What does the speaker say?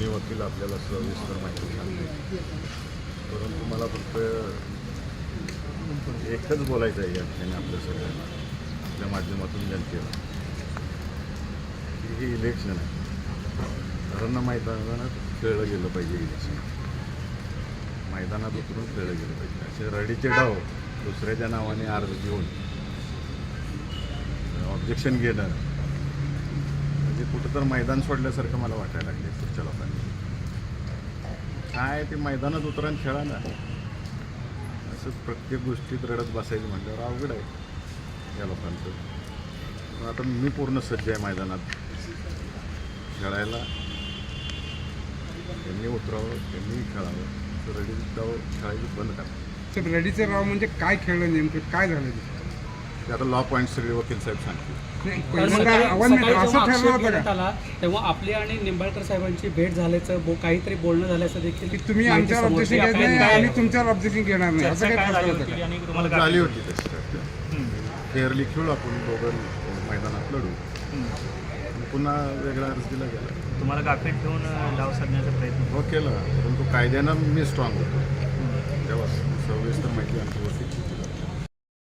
कोणी वकील आपल्याला सविस्तर माहिती सांगते परंतु मला फक्त एकच बोलायचं आहे या ठिकाणी आपल्या सगळ्यांना आपल्या माध्यमातून जनतेला की हे इलेक्शन आहे. घरांना मैदानात खेळलं गेलं पाहिजे इलेक्शन मैदानात उतरून खेळलं गेलं पाहिजे. असे रडीचे डाव दुसऱ्याच्या नावाने अर्ज घेऊन ऑब्जेक्शन घेणं म्हणजे कुठं तर मैदान सोडल्यासारखं मला वाटायला लागले पुढच्या काय ते मैदानात उतरा खेळा ना. असं प्रत्येक गोष्टीत रडत बसायचं म्हटल्यावर अवघड आहे. या लोकांचं. आता मी पूर्ण सज्ज आहे मैदानात. खेळायला. त्यांनी उतरावं त्यांनी खेळावं. तर रडी डाव बंद करा. तर रडीचं राव म्हणजे काय खेळलं नेमकं? काय झालं? ते? आता लॉ पॉईंट सगळे वकील साहेब सांगतील. नाही, तर पहिल्यांदा सकाळी- आव्हान नाही, सकाळी असं जेव्हा ठरलं आक्षेप होतं घेण्यात का आला तेव्हा आपली आणि निंबाळकर साहेबांची भेट झाल्याचं बो काहीतरी बोलणं झाल्याचं देखील की तुम्ही माहिती आमच्यावर समोर ऑब्जेक्शन येते. घेत नाही तुमच्यावर ऑब्जेक्शन घेणार नाही. असं चर्चा काय ठरलं झाली होतं होती का आणि तुम्हाला काय झाली होती तशी चर्चा. फेअरली खेळू आपण दोघं मैदानात लढू. आणि पुन्हा वेगळा अर्ज दिला गेला. तुम्हाला गाफीत ठेवून अ, डाव साधण्याचा प्रयत्न हो केला. परंतु कायद्यानं मी स्ट्रॉंग होतो. तेव्हा सविस्तर माहिती आमची वकील